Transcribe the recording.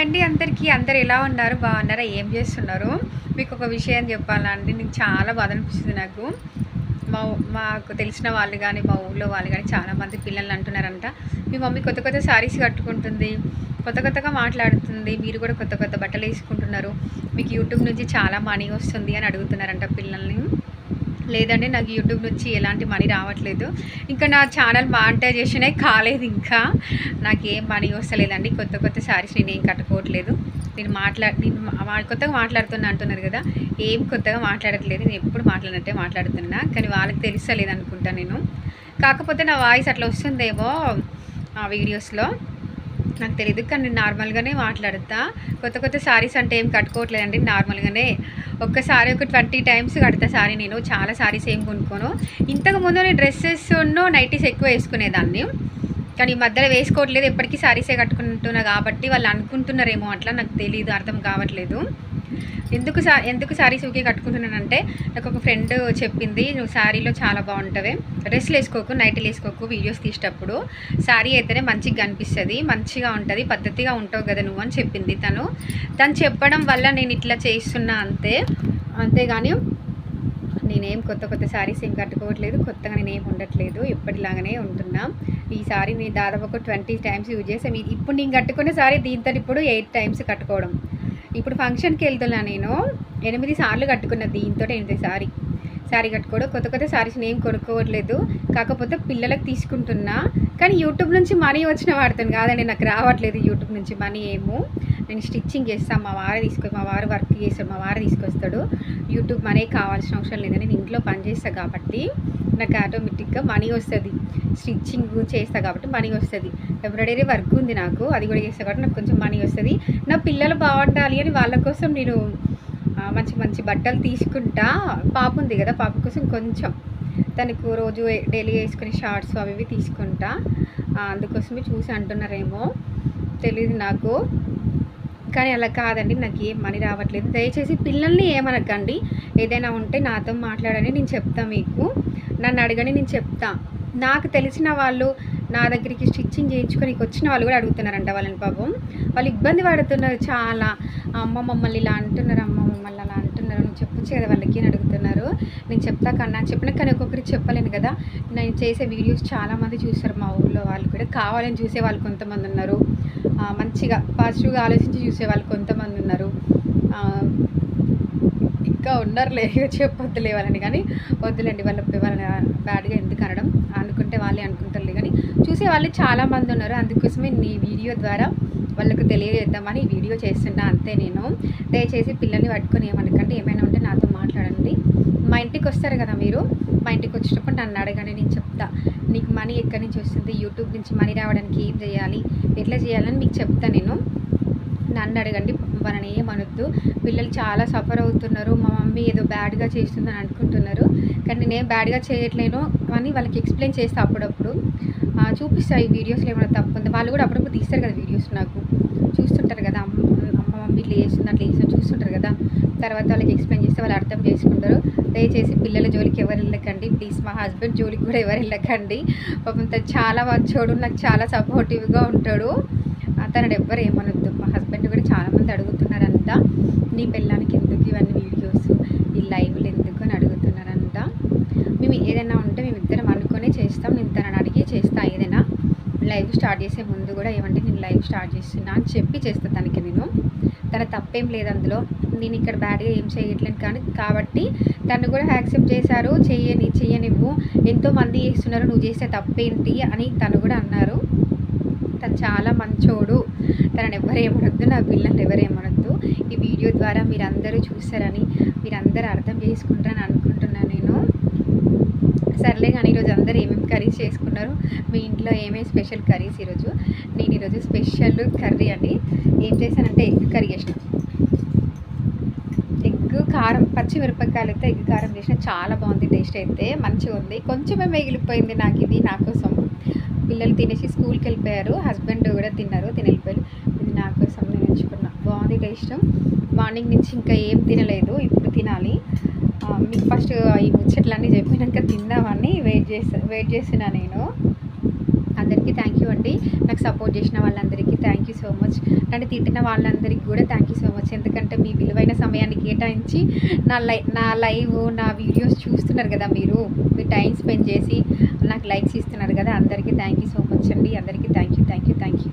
అండి అందరికీ అందరు ఎలా ఉన్నారు? బాగున్నారా? ఏం చేస్తున్నారు? మీకు ఒక విషయం చెప్పాలండి నీకు చాలా బాధ అనిపిస్తుంది నాకు. మా మాకు తెలిసిన వాళ్ళు కానీ మా ఊళ్ళో వాళ్ళు కానీ చాలామంది పిల్లలు అంటున్నారంట. మీ మమ్మీ కొత్త కొత్త శారీస్ కట్టుకుంటుంది కొత్త కొత్తగా మాట్లాడుతుంది మీరు కూడా కొత్త కొత్త బట్టలు వేసుకుంటున్నారు. మీకు యూట్యూబ్ నుంచి చాలా మనీ వస్తుంది అని అడుగుతున్నారంట పిల్లల్ని. లేదండి నాకు యూట్యూబ్ నుంచి ఎలాంటి మనీ రావట్లేదు. ఇంకా నా ఛానల్ మానిటైజేషనే కాలేదు ఇంకా. నాకు ఏం మనీ వస్తలేదండి. కొత్త కొత్త శారీస్ నేను ఏం కట్టుకోవట్లేదు. నేను మాట్లా నేను కొత్తగా మాట్లాడుతున్నా అంటున్నారు కదా ఏం కొత్తగా మాట్లాడట్లేదు. నేను ఎప్పుడు మాట్లాడినట్టే మాట్లాడుతున్నా. కానీ వాళ్ళకి తెలుస్తలేదు అనుకుంటా నేను. కాకపోతే నా వాయిస్ అట్లా వస్తుందేమో ఆ వీడియోస్లో. నాకు తెలియదు కానీ నేను నార్మల్గానే మాట్లాడతా. కొత్త కొత్త సారీస్ అంటే ఏం కట్టుకోవట్లేదండి నార్మల్గానే. ఒక్కసారి ఒక ట్వంటీ టైమ్స్ కడతా సారీ నేను చాలా సారీస్ ఏం కొనుక్కోను. ఇంతకు ముందు నేను డ్రెస్సెస్ నైటీస్ ఎక్కువ వేసుకునేదాన్ని. కానీ ఈ మధ్యలో వేసుకోవట్లేదు. ఎప్పటికీ శారీసే కట్టుకుంటున్నా కాబట్టి వాళ్ళు అనుకుంటున్నారేమో అట్లా నాకు తెలియదు అర్థం కావట్లేదు. ఎందుకు సా ఎందుకు శారీస్ ఊకే కట్టుకుంటున్నానంటే నాకు ఒక ఫ్రెండ్ చెప్పింది నువ్వు శారీలో చాలా బాగుంటుంది డ్రెస్సులు వేసుకోకు నైట్లు వేసుకోకు వీడియోస్ తీసేటప్పుడు శారీ అయితేనే మంచిగా కనిపిస్తుంది మంచిగా ఉంటుంది పద్ధతిగా ఉంటావు కదా నువ్వు అని చెప్పింది తను. తను చెప్పడం వల్ల నేను ఇట్లా చేస్తున్నా అంతే. అంతేగాని నేనేం కొత్త కొత్త శారీస్ ఏం కట్టుకోవట్లేదు కొత్తగా నేనేం ఉండట్లేదు ఎప్పటిలాగానే ఉంటున్నాం. ఈ సారీ నేను దాదాపు ఒక ట్వంటీ టైమ్స్ యూజ్ చేసాం ఇప్పుడు నేను కట్టుకునే సారీ దీంతో ఇప్పుడు ఎయిట్ టైమ్స్ కట్టుకోవడం. ఇప్పుడు ఫంక్షన్కి వెళ్తున్నా నేను ఎనిమిది సార్లు కట్టుకున్న దీంతో ఎనిమిది సారీ శారీ కట్టుకోవడం కొత్త కొత్త శారీస్ ఏం కొనుక్కోవట్లేదు. కాకపోతే పిల్లలకు తీసుకుంటున్నా. కానీ యూట్యూబ్ నుంచి మనీ వచ్చిన వాడుతాను కాదండి నాకు రావట్లేదు యూట్యూబ్ నుంచి మనీ ఏమో. నేను స్టిచ్చింగ్ చేస్తాను మా వారు తీసుకొ మా వారు వర్క్ చేస్తాడు మా వారు తీసుకొస్తాడు. యూట్యూబ్ మనీ కావాల్సిన అవసరం లేదు నేను ఇంట్లో పని చేస్తాను కాబట్టి నాకు ఆటోమేటిక్గా మనీ వస్తుంది. స్టిచ్చింగ్ చేస్తాను కాబట్టి మనీ వస్తుంది. ఎంబ్రాయిడరీ వర్క్ ఉంది నాకు అది కూడా చేస్తాను కాబట్టి నాకు కొంచెం మనీ వస్తుంది. నా పిల్లలు బాగుండాలి అని వాళ్ళ కోసం నేను మంచి మంచి బట్టలు తీసుకుంటా. పాప ఉంది కదా పాప కోసం కొంచెం. తనకు రోజు డైలీ వేసుకునే షార్ట్స్ అవి ఇవి తీసుకుంటా. అందుకోసమే చూసి అంటున్నారేమో. తెలియదు నాకు. కానీ అలా కాదండి నాకు ఏం మనీ రావట్లేదు. దయచేసి పిల్లల్ని ఏమనకండి. ఏదైనా ఉంటే నాతో మాట్లాడని నేను చెప్తా మీకు. నన్ను అడగని నేను చెప్తా. నాకు తెలిసిన వాళ్ళు నా దగ్గరికి స్టిచ్చింగ్ చేయించుకొని వచ్చిన వాళ్ళు కూడా అడుగుతున్నారంట వాళ్ళని పాపం. వాళ్ళు ఇబ్బంది పడుతున్నారు చాలా. అమ్మ మమ్మల్ని ఇలా అంటున్నారు అమ్మ మమ్మల్ని అలా నువ్వు చెప్పొచ్చు కదా వాళ్ళకి అని అడుగుతున్నారు. నేను చెప్తా కన్నా చెప్పిన కానీ ఒక్కొక్కరికి చెప్పలేను కదా. నేను చేసే వీడియోస్ చాలామంది చూస్తారు మా ఊళ్ళో వాళ్ళు కూడా. కావాలని చూసే వాళ్ళు కొంతమంది ఉన్నారు. మంచిగా పాజిటివ్గా ఆలోచించి చూసే వాళ్ళు కొంతమంది ఉన్నారు. ఇంకా ఉన్నారులే ఇక చెప్పొద్దులే వాళ్ళని. కానీ వద్దులేండి వాళ్ళ వాళ్ళని బ్యాడ్గా ఎందుకు అనడం? అనుకుంటే వాళ్ళే అనుకుంటారులే. కానీ చూసే వాళ్ళు చాలామంది ఉన్నారు. అందుకోసమే నీ వీడియో ద్వారా వాళ్ళకు తెలియజేద్దామని వీడియో చేస్తున్నా అంతే నేను. దయచేసి పిల్లల్ని పట్టుకొని ఏమనకండి ఏమైనా ఉంటే నాతో మాట్లాడండి. మా ఇంటికి వస్తారు కదా మీరు? మా ఇంటికి వచ్చేటప్పుడు నన్ను అడగండి నేను చెప్తా. నీకు మనీ ఎక్కడి నుంచి వస్తుంది? యూట్యూబ్ నుంచి మనీ రావడానికి ఏం చేయాలి? ఎట్లా చేయాలని మీకు చెప్తా నేను. నన్ను అడగండి వాళ్ళని ఏమనొద్దు. పిల్లలు చాలా సఫర్ అవుతున్నారు. మా మమ్మీ ఏదో బ్యాడ్గా చేస్తుందని అనుకుంటున్నారు. కానీ నేనేం బ్యాడ్గా చేయట్లేను. అని వాళ్ళకి ఎక్స్ప్లెయిన్ చేస్తా అప్పుడప్పుడు. చూపిస్తాయి చూపిస్తా ఈ వీడియోస్లో ఏమైనా తప్పు ఉంది? వాళ్ళు కూడా అప్పుడప్పుడు తీస్తారు కదా వీడియోస్ నాకు. చూస్తుంటారు కదా అమ్మ అమ్మ మమ్మీ ఇట్లా చేస్తుంది అట్లా చేస్తుంది చూస్తుంటారు కదా. తర్వాత వాళ్ళకి ఎక్స్ప్లెయిన్ చేస్తే వాళ్ళు అర్థం చేసుకుంటారు. దయచేసి పిల్లల జోలికి ఎవరు వెళ్ళకండి. ప్లీజ్ మా హస్బెండ్ జోలికి కూడా ఎవరు వెళ్ళకండి. పాపం చాలా మంచోడు నాకు చాలా సపోర్టివ్గా ఉంటాడు. మాట్లాడాడు ఎవ్వరు ఏమనొద్దు. మా హస్బెండ్ కూడా చాలామంది అడుగుతున్నారంట నీ పిల్లానికి ఎందుకు ఇవన్నీ వీడియోస్? ఈ లైవ్లు ఎందుకు? అని అడుగుతున్నారంట. మేము ఏదైనా ఉంటే మేము ఇద్దరం అనుకునే చేస్తాం. నేను తనని అడిగి చేస్తా ఏదైనా. లైవ్ స్టార్ట్ చేసే ముందు కూడా ఏమంటే నేను లైవ్ స్టార్ట్ చేస్తున్నా అని చెప్పి చేస్తా తనకి నేను. తన తప్పేం లేదు అందులో. నేను ఇక్కడ బ్యాడ్గా ఏం చేయట్లేదు కానీ కాబట్టి తను కూడా యాక్సెప్ట్ చేశారు. చెయ్యని చెయ్యనివ్వు. ఎంతో మంది చేస్తున్నారు నువ్వు చేసే తప్పేంటి అని తను కూడా అన్నారు. చాలా మంచోడు. తనని ఎవరేమనొద్దు నా పిల్లల్ని ఎవరేమనొద్దు ఈ వీడియో ద్వారా మీరందరూ చూసారని మీరందరూ అర్థం చేసుకుంటారని అనుకుంటున్నాను నేను. సర్లే కానీ ఈరోజు అందరూ ఏమేమి కర్రీస్ చేసుకున్నారు? మీ ఇంట్లో ఏమేమి స్పెషల్ కర్రీస్ ఈరోజు? నేను ఈరోజు స్పెషల్ కర్రీ అండి. ఏం చేశానంటే ఎగ్ కర్రీ చేసిన. ఎగ్ కారం పచ్చిమిరపకాయలు అయితే ఎగ్ కారం చేసిన. చాలా బాగుంది టేస్ట్ అయితే మంచిగా ఉంది కొంచెమే మిగిలిపోయింది నాకు ఇది నా కోసం. పిల్లలు తినేసి స్కూల్కి వెళ్ళిపోయారు. హస్బెండ్ కూడా తిన్నారు తిని వెళ్ళిపోయారు ఇది నా కోసం నేను ఎంచుకున్నా. బాగుంది టేస్ట్ మార్నింగ్ నుంచి ఇంకా ఏం తినలేదు ఇప్పుడు తినాలి. మీకు ఫస్ట్ ఈ ముచ్చట్లన్నీ చెప్పినాక తిందామని వెయిట్ చేస్తా వెయిట్ చేసినా నేను. అందరికీ థ్యాంక్ యూ అండి. నాకు సపోర్ట్ చేసిన వాళ్ళందరికీ థ్యాంక్ యూ సో మచ్ అంటే తిట్టిన వాళ్ళందరికీ కూడా థ్యాంక్ యూ సో మచ్ ఎందుకంటే మీ విలువైన సమయాన్ని కేటాయించి నా లై నా లైవ్ నా వీడియోస్ చూస్తున్నారు కదా మీరు. మీ టైం స్పెండ్ చేసి నాకు లైక్స్ ఇస్తున్నారు కదా అందరికీ థ్యాంక్ యూ సో మచ్ అండి. అందరికీ థ్యాంక్ యూ థ్యాంక్ యూ